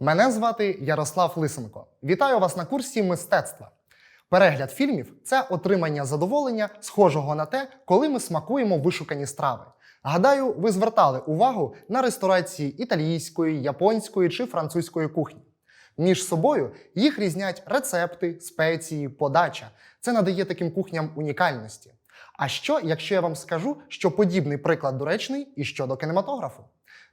Мене звати Ярослав Лисенко. Вітаю вас на курсі мистецтва. Перегляд фільмів це отримання задоволення, схожого на те, коли ми смакуємо вишукані страви. Гадаю, ви звертали увагу на ресторації італійської, японської чи французької кухні. Між собою їх різнять рецепти, спеції, подача. Це надає таким кухням унікальності. А що, якщо я вам скажу, що подібний приклад доречний і щодо кінематографу?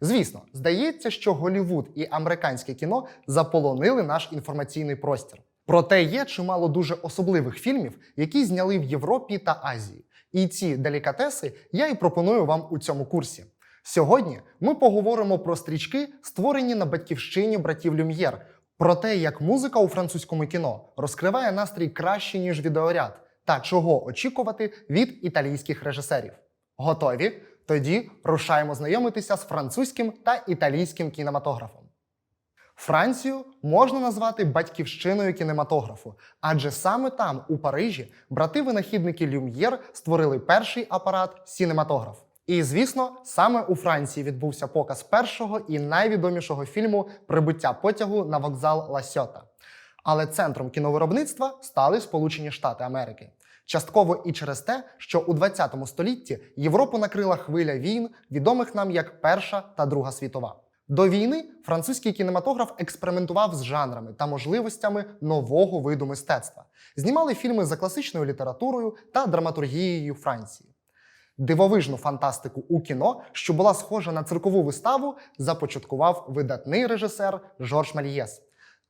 Звісно, здається, що Голівуд і американське кіно заполонили наш інформаційний простір. Проте є чимало дуже особливих фільмів, які зняли в Європі та Азії. І ці делікатеси я і пропоную вам у цьому курсі. Сьогодні ми поговоримо про стрічки, створені на батьківщині братів Люм'єр, про те, як музика у французькому кіно розкриває настрій краще, ніж відеоряд, та чого очікувати від італійських режисерів. Готові? Тоді рушаємо знайомитися з французьким та італійським кінематографом. Францію можна назвати батьківщиною кінематографу, адже саме там, у Парижі, брати-винахідники Люм'єр створили перший апарат сінематограф. І звісно, саме у Франції відбувся показ першого і найвідомішого фільму Прибуття потягу на вокзал Ласьота. Але центром кіновиробництва стали Сполучені Штати Америки. Частково і через те, що у 20 столітті Європу накрила хвиля війн, відомих нам як Перша та Друга світова. До війни французький кінематограф експериментував з жанрами та можливостями нового виду мистецтва. Знімали фільми за класичною літературою та драматургією Франції. Дивовижну фантастику у кіно, що була схожа на циркову виставу, започаткував видатний режисер Жорж Мельєс.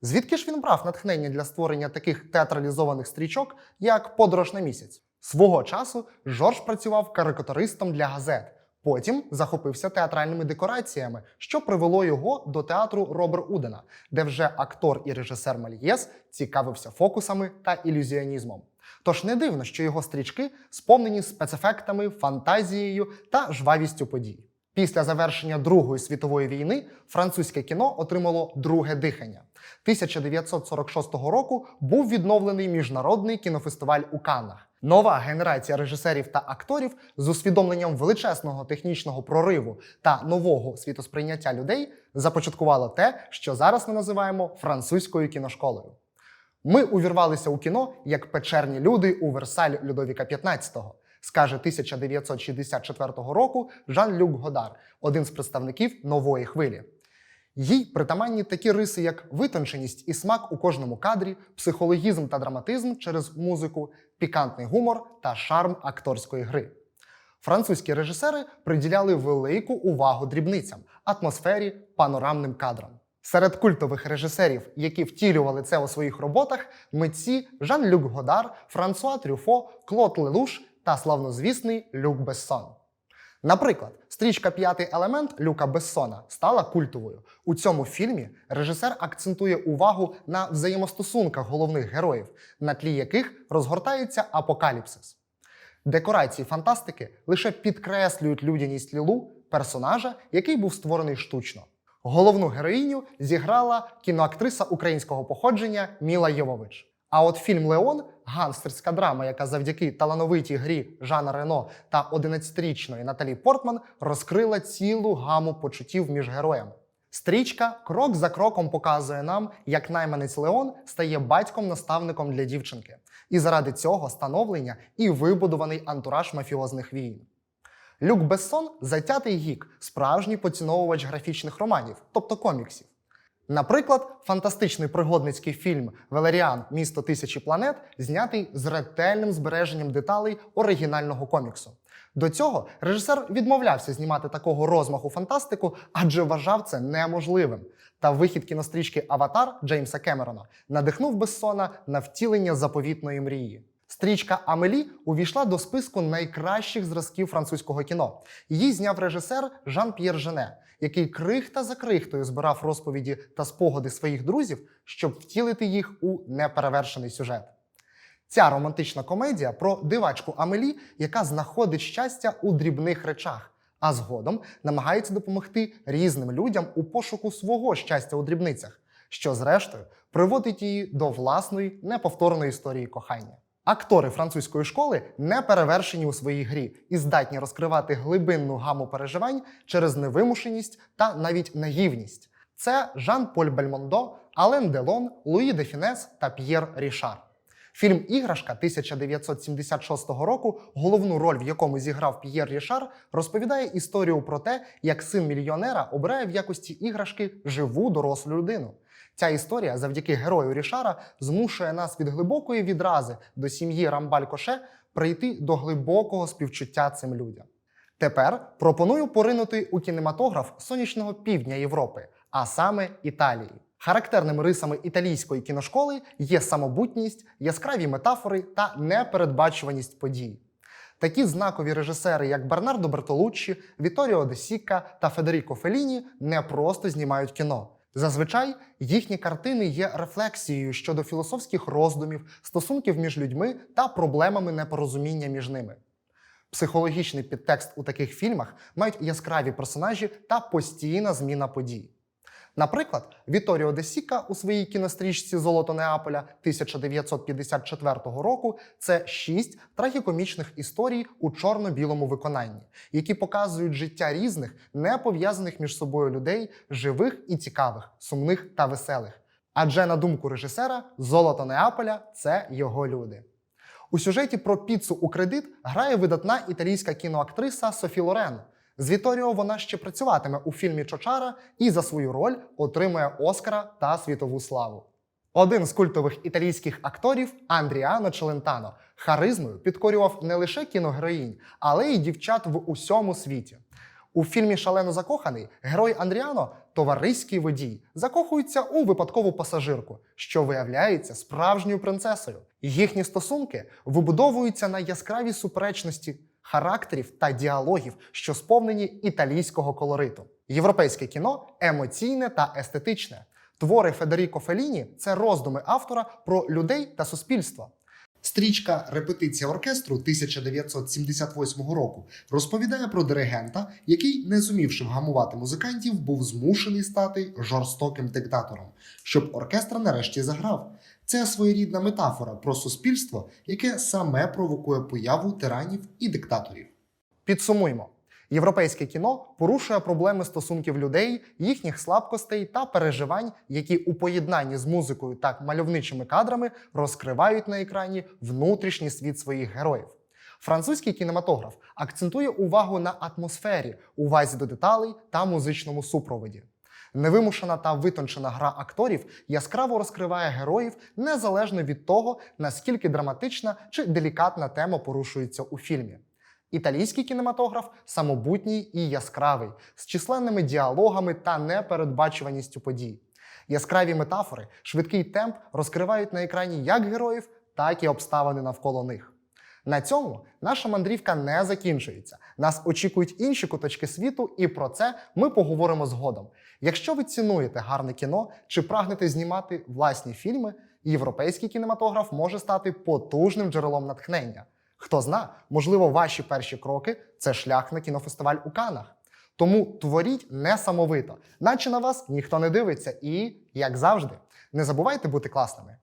Звідки ж він брав натхнення для створення таких театралізованих стрічок, як Подорож на місяць? Свого часу Жорж працював карикатуристом для газет. Потім захопився театральними декораціями, що привело його до театру Робер Удена, де вже актор і режисер Мальєс цікавився фокусами та ілюзіонізмом. Тож не дивно, що його стрічки сповнені спецефектами, фантазією та жвавістю подій. Після завершення Другої світової війни французьке кіно отримало друге дихання. 1946 року був відновлений міжнародний кінофестиваль у Каннах. Нова генерація режисерів та акторів з усвідомленням величезного технічного прориву та нового світосприйняття людей започаткувала те, що зараз ми називаємо французькою кіношколою. Ми увірвалися у кіно як печерні люди у Версаль Людовіка XV, скаже 1964 року Жан-Люк Годар, один з представників нової хвилі. Їй притаманні такі риси, як витонченість і смак у кожному кадрі, психологізм та драматизм через музику, пікантний гумор та шарм акторської гри. Французькі режисери приділяли велику увагу дрібницям, атмосфері, панорамним кадрам. Серед культових режисерів, які втілювали це у своїх роботах, митці Жан-Люк Годар, Франсуа Трюфо, Клод Лелуш та славнозвісний Люк Бессон. Наприклад, стрічка П'ятий елемент Люка Бессона стала культовою. У цьому фільмі режисер акцентує увагу на взаємостосунках головних героїв, на тлі яких розгортається апокаліпсис. Декорації фантастики лише підкреслюють людяність Лілу, персонажа, який був створений штучно. Головну героїню зіграла кіноактриса українського походження Міла Йовович. А от фільм Леон гангстерська драма, яка завдяки талановитій грі Жана Рено та 11-річної Наталі Портман розкрила цілу гаму почуттів між героями. Стрічка крок за кроком показує нам, як найманець Леон стає батьком-наставником для дівчинки, і заради цього становлення і вибудований антураж мафіозних війн. Люк Бессон затятий гік, справжній поціновувач графічних романів, тобто коміксів. Наприклад, фантастичний пригодницький фільм Валеріан Місто тисячі планет знятий з ретельним збереженням деталей оригінального коміксу. До цього режисер відмовлявся знімати такого розмаху фантастику, адже вважав це неможливим. Та вихід кінострічки Аватар Джеймса Кемерона надихнув Бессона на втілення заповітної мрії. Стрічка Амелі увійшла до списку найкращих зразків французького кіно. Її зняв режисер Жан-П'єр Жене, який крихта за крихтою збирав розповіді та спогади своїх друзів, щоб втілити їх у неперевершений сюжет. Ця романтична комедія про дивачку Амелі, яка знаходить щастя у дрібних речах, а згодом намагається допомогти різним людям у пошуку свого щастя у дрібницях, що зрештою приводить її до власної неповторної історії кохання. Актори французької школи не перевершені у своїй грі і здатні розкривати глибинну гаму переживань через невимушеність та навіть наївність. Це Жан-Поль Бельмондо, Ален Делон, Луї де Фінес та П'єр Рішар. Фільм Іграшка 1976 року, головну роль в якому зіграв П'єр Рішар, розповідає історію про те, як син мільйонера обирає в якості іграшки живу дорослу людину. Ця історія завдяки герою Рішара змушує нас від глибокої відрази до сім'ї Рамбаль-Коше прийти до глибокого співчуття цим людям. Тепер пропоную поринути у кінематограф сонячного півдня Європи, а саме Італії. Характерними рисами італійської кіношколи є самобутність, яскраві метафори та непередбачуваність подій. Такі знакові режисери, як Бернардо Бертолуччі, Віторіо Де Сікка та Федеріко Феліні, не просто знімають кіно. Зазвичай їхні картини є рефлексією щодо філософських роздумів, стосунків між людьми та проблемами непорозуміння між ними. Психологічний підтекст у таких фільмах мають яскраві персонажі та постійна зміна подій. Наприклад, Віторіо Де Сіка у своїй кінострічці Золото Неаполя 1954 року це шість трагікомічних історій у чорно-білому виконанні, які показують життя різних, не пов'язаних між собою людей, живих і цікавих, сумних та веселих. Адже, на думку режисера, Золото Неаполя це його люди. У сюжеті про піцу у кредит грає видатна італійська кіноактриса Софі Лорен. З Віторіо вона ще працюватиме у фільмі Чочара і за свою роль отримує Оскара та світову славу. Один з культових італійських акторів Андріано Челентано харизмою підкорював не лише кіногероїнь, але й дівчат в усьому світі. У фільмі Шалено закоханий герой Андріано, товариський водій, закохується у випадкову пасажирку, що виявляється справжньою принцесою. Їхні стосунки вибудовуються на яскравій суперечності характерів та діалогів, що сповнені італійського колориту. Європейське кіно емоційне та естетичне. Твори Федеріко Феліні це роздуми автора про людей та суспільство. Стрічка Репетиція оркестру 1978 року розповідає про диригента, який, не зумівши вгамувати музикантів, був змушений стати жорстоким диктатором, щоб оркестр нарешті заграв. Це своєрідна метафора про суспільство, яке саме провокує появу тиранів і диктаторів. Підсумуймо. Європейське кіно порушує проблеми стосунків людей, їхніх слабкостей та переживань, які у поєднанні з музикою та мальовничими кадрами розкривають на екрані внутрішній світ своїх героїв. Французький кінематограф акцентує увагу на атмосфері, увазі до деталей та музичному супроводі. Невимушена та витончена гра акторів яскраво розкриває героїв незалежно від того, наскільки драматична чи делікатна тема порушується у фільмі. Італійський кінематограф самобутній і яскравий, з численними діалогами та непередбачуваністю подій. Яскраві метафори, швидкий темп розкривають на екрані як героїв, так і обставини навколо них. На цьому наша мандрівка не закінчується. Нас очікують інші куточки світу, і про це ми поговоримо згодом. Якщо ви цінуєте гарне кіно чи прагнете знімати власні фільми, європейський кінематограф може стати потужним джерелом натхнення. Хто зна, можливо, ваші перші кроки це шлях на кінофестиваль у Канах. Тому творіть несамовито, наче на вас ніхто не дивиться, і, як завжди, не забувайте бути класними.